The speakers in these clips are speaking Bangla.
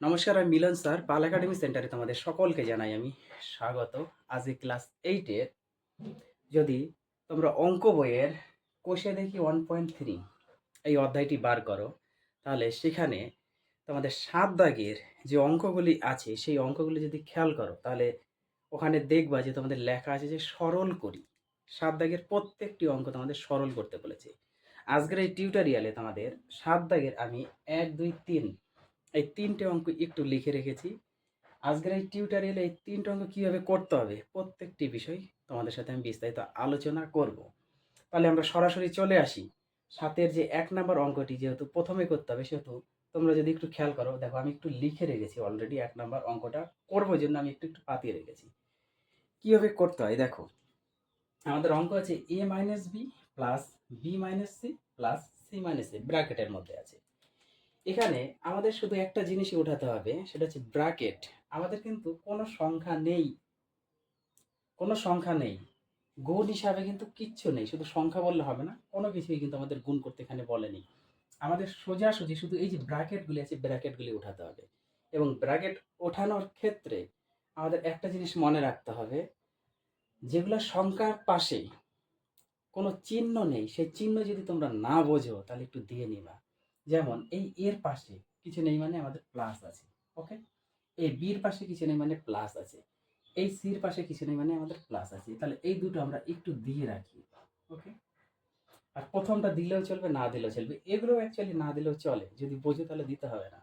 নমস্কার, আমি মিলন স্যার, পাল একাডেমি সেন্টারে তোমাদের সকলকে জানাই আমি স্বাগত। আজ ক্লাস এইটের যদি তোমরা অঙ্ক বইয়ের কোষে দেখি ওয়ান পয়েন্ট থ্রি এই অধ্যায়টি বার করো, তাহলে সেখানে তোমাদের সাত দাগের যে অঙ্কগুলি আছে, সেই অঙ্কগুলি যদি খেয়াল করো, তাহলে ওখানে দেখবা যে তোমাদের লেখা আছে যে সরল করি। সাত দাগের প্রত্যেকটি অঙ্ক তোমাদের সরল করতে বলেছে। আজকের এই টিউটোরিয়ালে তোমাদের সাত দাগের আমি এক, দুই, তিন এই তিনটে অঙ্ক একটু লিখে রেখেছি। আজকের এই টিউটোরিয়ালে এই তিনটে অঙ্ক কীভাবে করতে হবে, প্রত্যেকটি বিষয় তোমাদের সাথে আমি বিস্তারিত আলোচনা করব। তাহলে আমরা সরাসরি চলে আসি। সাতের যে এক নম্বর অঙ্কটি যেহেতু প্রথমে করতে হবে, সেহেতু তোমরা যদি একটু খেয়াল করো, দেখো আমি একটু লিখে রেখেছি অলরেডি এক নম্বর অঙ্কটা করব জন্য আমি একটু একটু পাতিয়ে রেখেছি। কীভাবে করতে হয়, দেখো, আমাদের অঙ্ক আছে A minus B plus B minus C plus C minus A ব্র্যাকেটের মধ্যে আছে। এখানে আমাদের শুধু একটা জিনিসই উঠাতে হবে, সেটা হচ্ছে ব্র্যাকেট। আমাদের কিন্তু কোনো সংখ্যা নেই। কোনো সংখ্যা নেই। গুণ হিসাবে কিন্তু কিচ্ছু নেই। শুধু সংখ্যা বললে হবে না, কোনো কিছুই কিন্তু আমাদের গুণ করতে এখানে বলেনি। আমাদের সোজাসুজি শুধু এই যে ব্র্যাকেটগুলি আছে, ব্র্যাকেটগুলি উঠাতে হবে। এবং ব্র্যাকেট ওঠানোর ক্ষেত্রে আমাদের একটা জিনিস মনে রাখতে হবে, যেগুলো সংখ্যার পাশে কোনো চিহ্ন নেই, সেই চিহ্ন যদি তোমরা না বোঝো, তাহলে একটু দিয়ে নিবা। যেমন এই এর পাশে কিছু নেই মানে আমাদের প্লাস আছে ওকে এই বির পাশে কিছু নেই মানে প্লাস আছে, এই সির পাশে কিছু নেই মানে আমাদের প্লাস আছে। তাহলে এই দুটো আমরা একটু দিয়ে রাখি ওকে আর প্রথমটা দিলেও চলবে, না দিলেও চলবে। এগুলো অ্যাকচুয়ালি না দিলেও চলে, যদি বোঝো তাহলে দিতে হবে না।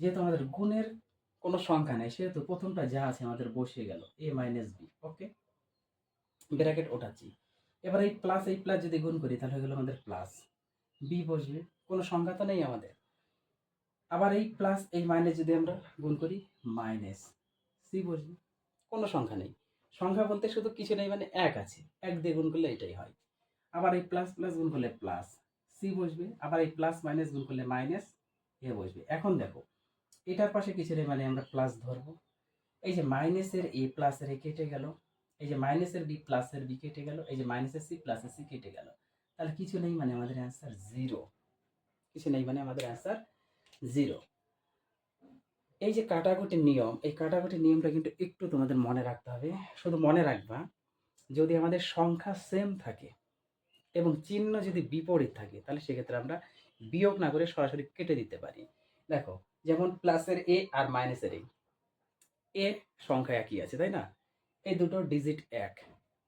যেহেতু আমাদের গুণের কোনো সংখ্যা নেই, সেহেতু প্রথমটা যা আছে আমাদের বসে গেল A minus B okay bracket ওঠাচ্ছি। এবার এই প্লাস এই প্লাস যদি গুণ করি, তাহলে হয়ে গেল আমাদের প্লাস বি বসবে। কোনো সংখ্যা তো নেই আমাদের। আবার এই প্লাস এই মাইনাস যদি আমরা গুণ করি মাইনাস সি বসবে কোনো সংখ্যা নেই। সংখ্যা বলতে শুধু কিছু নেই মানে এক আছে। এক দিয়ে গুণ করলে এটাই হয়। আবার এই প্লাস প্লাস গুণ করলে প্লাস সি বসবে। আবার এই প্লাস মাইনাস গুণ করলে মাইনাস এ বসবে। এখন দেখো, এটার পাশে কিছু নেই মানে আমরা প্লাস ধরবো। এই যে মাইনাসের এ প্লাসের এ কেটে গেল। এই যে মাইনাসের বি প্লাসের বি কেটে গেল। এই যে মাইনাসের সি প্লাসের সি কেটে গেল। তাহলে কিছু নেই মানে আমাদের অ্যান্সার জিরো কিছু নেই মানে আমাদের অ্যান্সার জিরো এই যে কাটাকুটির নিয়ম, এই কাটাকুটির নিয়মটা কিন্তু একটু তোমাদের মনে রাখতে হবে। শুধু মনে রাখবা, যদি আমাদের সংখ্যা সেম থাকে এবং চিহ্ন যদি বিপরীত থাকে, তাহলে সেক্ষেত্রে আমরা বিয়োগ না করে সরাসরি কেটে দিতে পারি। দেখো, যেমন প্লাসের এ আর মাইনাসের এ এ সংখ্যা একই আছে, তাই না? এই দুটো ডিজিট এক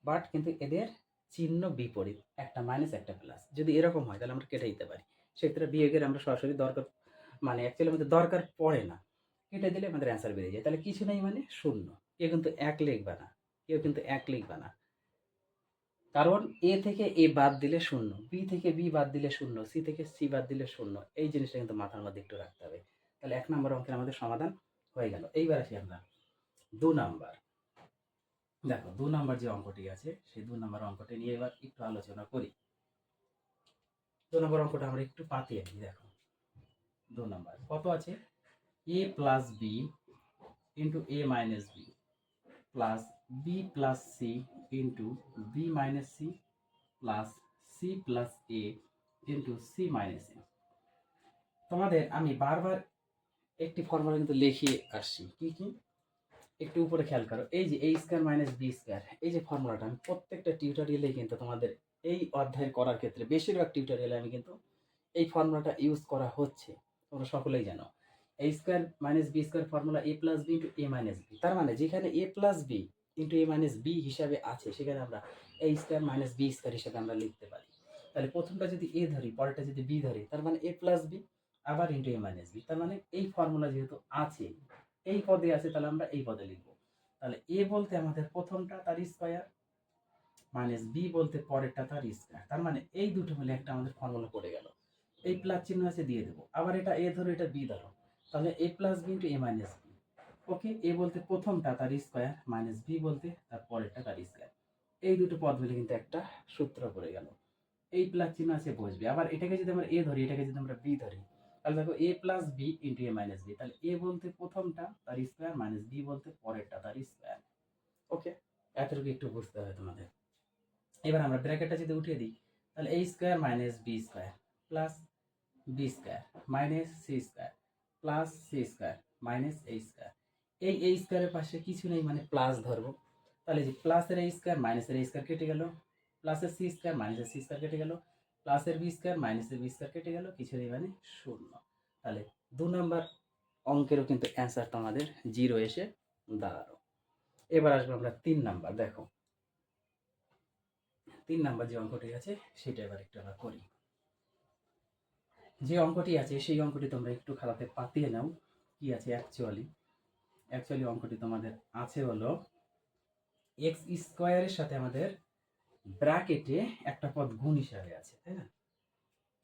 বাট কিন্তু এদের চিহ্ন বিপরীত, একটা মাইনাস একটা প্লাস যদি এরকম হয়, তাহলে আমরা কেটে দিতে পারি। সেক্ষেত্রে বিয়োগের আমরা সরাসরি দরকার মানে অ্যাকচুয়ালি আমাদের দরকার পড়ে না। কেটে দিলে আমাদের অ্যান্সার বেরিয়ে যায়। তাহলে কিছু নেই মানে শূন্য। কেউ কিন্তু এক লিখবে না। কেউ কিন্তু এক লিখবে না। কারণ এ থেকে এ বাদ দিলে শূন্য, বি থেকে বি বাদ দিলে শূন্য, সি থেকে সি বাদ দিলে শূন্য, এই জিনিসটা কিন্তু মাথার মধ্যে একটু রাখতে হবে। তাহলে এক নম্বর অঙ্কের আমাদের সমাধান হয়ে গেল। এইবার আসি আমরা দু নাম্বার। দেখো, দু নাম্বার যে অঙ্কটি আছে, সেই দু নাম্বার অঙ্কটি নিয়ে এবার একটু আলোচনা করি। দু নম্বর অঙ্কটা আমরা একটু পাতিয়ে নিই, দেখো। দু নম্বর, কত আছে? A plus B into A minus B plus B plus C into B minus C plus C plus A into C minus A তোমাদের আমি বারবার একটি ফর্মুলা কিন্তু লিখিয়ে আসছি। কি কি? একটু উপরে খেয়াল করো। এই যে A square minus B square এই যে ফর্মুলাটা আমি প্রত্যেকটা টিউটোরিয়ালে কিন্তু তোমাদের এই অধ্যায় করার ক্ষেত্রে, বেশিরভাগ টিউটোরিয়ালে আমি কিন্তু এই ফর্মুলাটা ইউজ করা হচ্ছে। তোমরা সকলেই জানো। A square minus B square formula A plus B into A minus B তার মানে যেখানে A plus B into A minus B হিসাবে আছে, সেখানে আমরা A square minus B square হিসাবে আমরা লিখতে পারি। তাহলে প্রথমটা যদি এ ধরি, পরেরটা যদি বি ধরি, তার মানে এ প্লাস বি আবার ইন্টু এ মাইনাস বি তার মানে এই ফর্মুলা যেহেতু আছে, এই পদে আছে, তাহলে আমরা এই পদে লিখব। তাহলে এ বলতে আমাদের প্রথমটা, তার স্কোয়ার মাইনাস বি বলতে পরেরটা তার স্কোয়ার তার মানে এই দুটো মিলে একটা আমাদের ফর্মুলা পড়ে গেল। এই প্লাস চিহ্ন আছে, দিয়ে দেবো। আবার এটা এ ধরো, এটা বি ধরো। তাহলে A plus B into A minus B okay A বলতে প্রথমটা তার স্কোয়ার মাইনাস বি বলতে তার পরেরটা তার স্কোয়ার এই দুটো পদ মিলে কিন্তু একটা সূত্র পড়ে গেল। এই প্লাস চিহ্ন আছে, বসবে। আবার এটাকে যদি আমরা এ ধরি, এটাকে যদি আমরা বি ধরি, তাহলে দেখো A plus B into A minus B তাহলে এ বলতে প্রথমটা তার স্কোয়ার মাইনাস বি বলতে পরেরটা তার স্কোয়ার ওকে এতটুকু একটু বুঝতে হবে তোমাদের। এবার আমরা ব্র্যাকেটটা যদি উঠিয়ে দিই, তাহলে A square minus B square plus B square minus C square plus C square minus এই স্কোয়ার এই এই স্কোয়ারের পাশে কিছু নেই মানে প্লাস ধরবো। তাহলে যে প্লাসের এই স্কোয়ার মাইনাসের এই স্কোয়ার কেটে গেল প্লাসের সি স্কোয়ার মাইনাসের সি স্কোয়ার কেটে গেল প্লাসের বি স্কোয়ার মাইনাসের বি স্কোয়ার কেটে গেল, কিছু নেই মানে শূন্য। তাহলে দু নম্বর অঙ্কেরও কিন্তু অ্যান্সারটা আমাদের জিরো এসে দাঁড়াল। এবার আসব আমরা তিন নাম্বার, দেখো। তিন নাম্বার যে অঙ্কটি আছে, সেটা এবার একটু আমরা করি। যে অঙ্কটি আছে, সেই অঙ্কটি তোমরা একটু খাতাতে পাতিয়ে নাও, কি আছে অ্যাকচুয়ালি অ্যাকচুয়ালি অঙ্কটি তোমাদের আছে হলো এক্স স্কোয়ারের সাথে আমাদের ব্র্যাকেটে একটা পদ গুণ হিসাবে আছে, তাই না?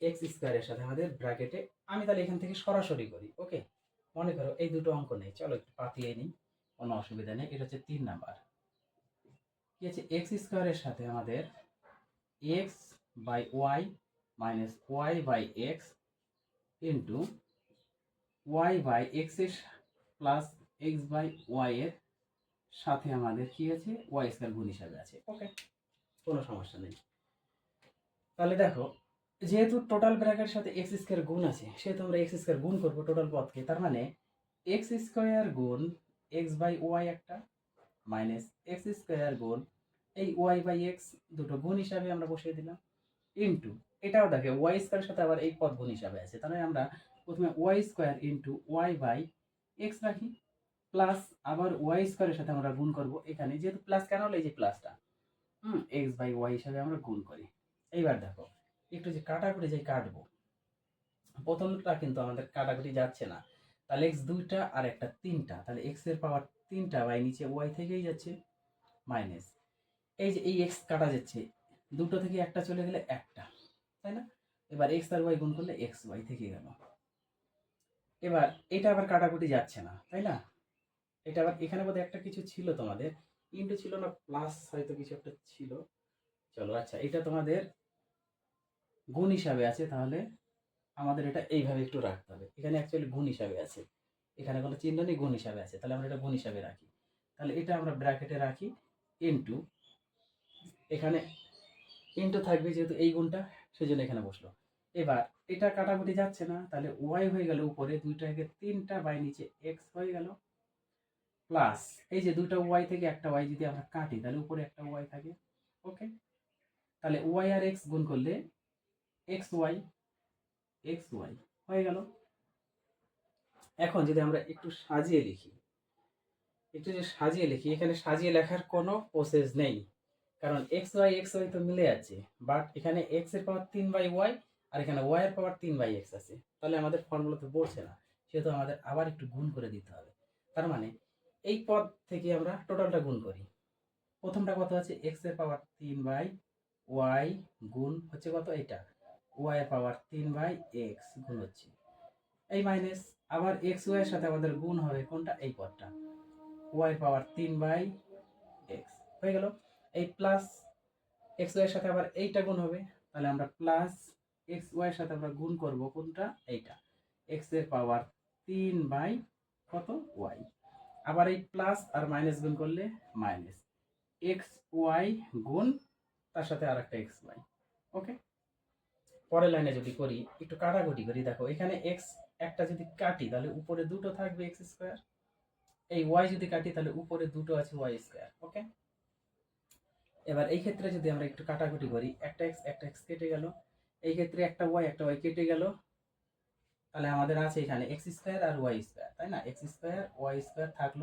এক্স স্কোয়ারের সাথে আমাদের ব্র্যাকেটে আমি তাহলে এখান থেকে সরাসরি করি ওকে মনে করো এই দুটো অঙ্ক নেই, চলো একটু পাতিয়ে নিই, কোনো অসুবিধা নেই, এটা হচ্ছে তিন নাম্বার। কি আছে? এক্স স্কোয়ারের সাথে আমাদের X by Y minus Y by X into Y by এক্সের প্লাস এক্স বাই ওয়াই এর সাথে আমাদের কি আছে? ওয়াই স্কোয়ার গুণ হিসাবে আছে। ওকে কোনো সমস্যা নেই। তাহলে দেখো যেহেতু টোটাল ব্র্যাকেটের সাথে এক্স স্কোয়ার গুণ আছে সেহেতু আমরা এক্স স্কোয়ার গুণ করব টোটাল পদকে। তার মানে এক্স স্কোয়ার গুণ এক্স বাই ওয়াই একটা মাইনাস এক্স স্কোয়ার গুণ এই ওয়াই বাই এক্স দুটো গুণ হিসাবে আমরা বসিয়ে দিলাম। ইন্টু এটাও দেখে ওয়াই স্কোয়ারের সাথে আবার এই পদ গুণ হিসাবে আছে। তাহলে আমরা প্রথমে Y square into Y by X রাখি প্লাস আবার ওয়াই স্কোয়ারের সাথে আমরা গুণ করব এখানে। যেহেতু প্লাস কেন হলো? এই যে প্লাসটা হুম এক্স বাই ওয়াই হিসাবে আমরা গুণ করি। এইবার দেখো, একটু যে কাটাকুটি যে কাটবো, প্রথমটা কিন্তু আমাদের কাটাকুটি যাচ্ছে না। তাহলে এক্স দুইটা আর একটা তিনটা। তাহলে এক্সের পাওয়ার তিনটা বাই নিচে ওয়াই থেকেই যাচ্ছে মাইনাস এই যে এই এক্স কাটা যাচ্ছে, দুটো থেকে একটা চলে গেলে একটা, তাই না? এবার এক্স আর ওয়াই গুণ করলে এক্স ওয়াই থেকে গেল। এবার এটা আবার কাটাকুটি যাচ্ছে না, তাই না? এটা আবার এখানে বোধহয় একটা কিছু ছিল তোমাদের, ইন্টু ছিল না, প্লাস হয়তো কিছু একটা ছিল। চলো আচ্ছা এটা তোমাদের গুণ হিসাবে আছে, তাহলে আমাদের এটা এইভাবে একটু রাখতে হবে। এখানে অ্যাকচুয়ালি গুণ হিসাবে আছে। এখানে কোনো চিহ্ন নেই, গুণ হিসাবে আছে। তাহলে আমরা এটা গুণ হিসাবে রাখি। তাহলে এটা আমরা ব্র্যাকেটে রাখি ইন্টু এখানে ইন্টু থাকবে যেহেতু এই গুণটা সেই জন্য এখানে বসল। এবার, এটা কাটাকুটি যাচ্ছে না, তাহলে ওয়াই হয়ে গেল উপরে, দুইটাকে তিনটা বাই নিচে এক্স হয়ে গেল। প্লাস এই যে দুটো ওয়াই থেকে একটা ওয়াই যদি আমরা কাটি, তাহলে উপরে একটা ওয়াই থাকে ওকে তাহলে ওয়াই আর এক্স গুণ করলে এক্স ওয়াই এক্স ওয়াই হয়ে গেল। এখন যদি আমরা একটু সাজিয়ে লিখি, একটু যদি সাজিয়ে লিখি, এখানে সাজিয়ে লেখার কোনো প্রসেস নেই। কারণ এক্স ওয়াই এক্স ওয়াই তো মিলে আছে বাট এখানে এক্সের পাওয়ার তিন বাই ওয়াই আর এখানে ওয়াই এর পাওয়ার তিন বাই এক্স আছে। তাহলে আমাদের ফর্মুলা তো পড়ছে না, সেহেতু আমাদের আবার একটু গুণ করে দিতে হবে। তার মানে এই পদ থেকে আমরা টোটালটা গুণ করি। প্রথমটা কত আছে? এক্সের পাওয়ার তিন বাই ওয়াই গুণ হচ্ছে কত? এটা ওয়াই এর পাওয়ার তিন বাই এক্স গুণ হচ্ছে। এই মাইনাস আবার এক্স ওয়াই এর সাথে আমাদের গুণ হবে কোনটা? এই পদটা। ওয়াই পাওয়ার তিন বাই এক্স হয়ে গেল? এই প্লাস এক্স ওয়াই এর সাথে আবার এইটা গুণ হবে, তাহলে আমরা প্লাস এক্স ওয়াই এর সাথে আমরা গুণ করব কোনটা? এইটা। এক্সের পাওয়ার তিন বাই কত? ওয়াই আবার এই প্লাস আর মাইনাস গুণ করলে মাইনাস এক্স ওয়াই গুণ তার সাথে আর একটা এক্স ওয়াই ওকে পরের লাইনে যদি করি, একটু কাটাকুটি করি, দেখো, এখানে এক্স একটা যদি কাটি, তাহলে উপরে দুটো থাকবে এক্স স্কোয়ার এই ওয়াই যদি কাটি, তাহলে উপরে দুটো আছে ওয়াই স্কোয়ার ওকে এবার এই ক্ষেত্রে যদি আমরা একটু কাটাকুটি করি একটা এক্স একটা এক্স কেটে গেল। এই ক্ষেত্রে একটা ওয়াই একটা ওয়াই কেটে গেল। তাহলে আমাদের আছে এখানে এক্স স্কোয়ার আর ওয়াই স্কোয়ার তাই না? এক্স স্কোয়ার ওয়াই স্কোয়ার থাকল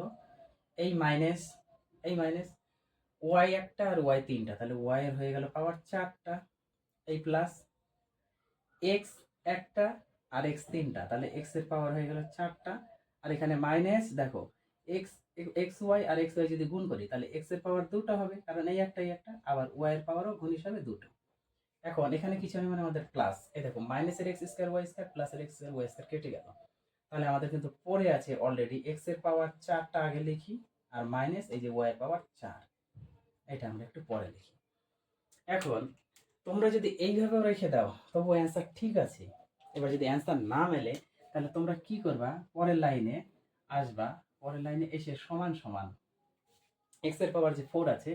এই মাইনাস এই মাইনাস ওয়াই একটা আর ওয়াই তিনটা। তাহলে ওয়াই এর হয়ে গেল পাওয়ার চারটা এই প্লাস এক্স একটা আর এক্স তিনটা। তাহলে এক্সের পাওয়ার হয়ে গেল চারটা আর এখানে মাইনাস দেখো এক্স এক্স ওয়াই আর এক্স ওয়াই যদি গুণ করি, তাহলে এক্সের পাওয়ার দুটো হবে, কারণ এই একটাই একটা, আবার ওয়াই এর পাওয়ারও গুণ হিসাবে দুটো। এখন এখানে কিছু হবে মানে আমাদের প্লাস এই দেখো মাইনাসের এক্স স্কোয়ার ওয়াই স্কোয়ার প্লাসের এক্স স্কোয়ার ওয়াই স্কোয়ার কেটে গেল। তাহলে আমাদের কিন্তু পড়ে আছে অলরেডি এক্সের পাওয়ার চারটা আগে লিখি, আর মাইনাস এই যে ওয়াই এর পাওয়ার চার। এটা আমরা একটু পরে লিখি। এখন, তোমরা যদি এইভাবে রেখে দাও তবু অ্যান্সার ঠিক আছে। এবার যদি অ্যান্সার না মেলে, তাহলে তোমরা কি করবা? পরের লাইনে আসবা পরের লাইনে এসে সমান সমান এক্সের পাওয়ার যে ফোর আছে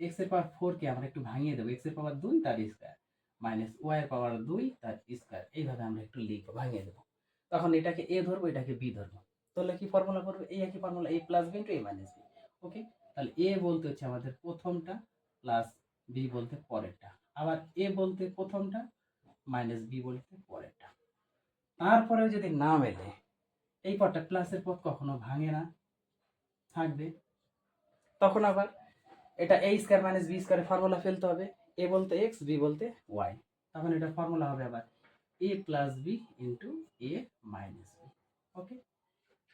এক্সের পাওয়ার ফোরকে আমরা একটু ভাঙিয়ে দেবো। এক্সের পাওয়ার দুই, তার স্কোয়ার মাইনাস ওয়াই এর পাওয়ার দুই, তার স্কোয়ার এইভাবে আমরা একটু লিখব, ভাঙিয়ে দেবো। তখন এটাকে এ ধরবো, এটাকে বি ধরবো। তাহলে কি ফর্মুলা করব? এই একই formula A plus B A minus B okay তাহলে এ বলতে হচ্ছে আমাদের প্রথমটা প্লাস বি বলতে পরেরটা। আবার এ বলতে প্রথমটা মাইনাস বি বলতে পরেরটা। তারপরেও যদি না মেলে এই পদটা প্লাসের পথ কখনো ভাঙে না। থাকবে। তখন আবার এটা এ স্কোয়ার মাইনাস বি স্কোয়ারের ফর্মুলা ফেলতে হবে। এ বলতে এক্স বি বলতে ওয়াই তখন এটা ফর্মুলা হবে আবার A plus B into A minus B okay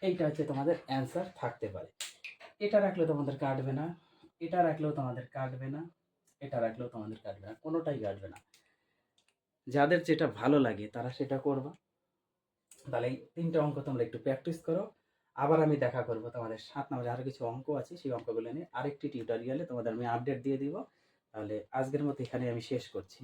এইটা হচ্ছে তোমাদের অ্যান্সার থাকতে পারে। এটা রাখলেও তোমাদের কাটবে না। এটা রাখলেও তোমাদের কাটবে না। এটা রাখলেও তোমাদের কাটবে না। কোনোটাই কাটবে না। যাদের যেটা ভালো লাগে তারা সেটা করবা। তাহলে এই তিনটা অঙ্ক তোমরা একটু প্র্যাকটিস করো। আবার আমি দেখা করব তোমাদের সাত নম্বরে আরও কিছু অঙ্ক আছে, সেই অঙ্কগুলো নিয়ে আরেকটি টিউটোরিয়ালে তোমাদের আমি আপডেট দিয়ে দিব। তাহলে আজকের মতো এখানে আমি শেষ করছি।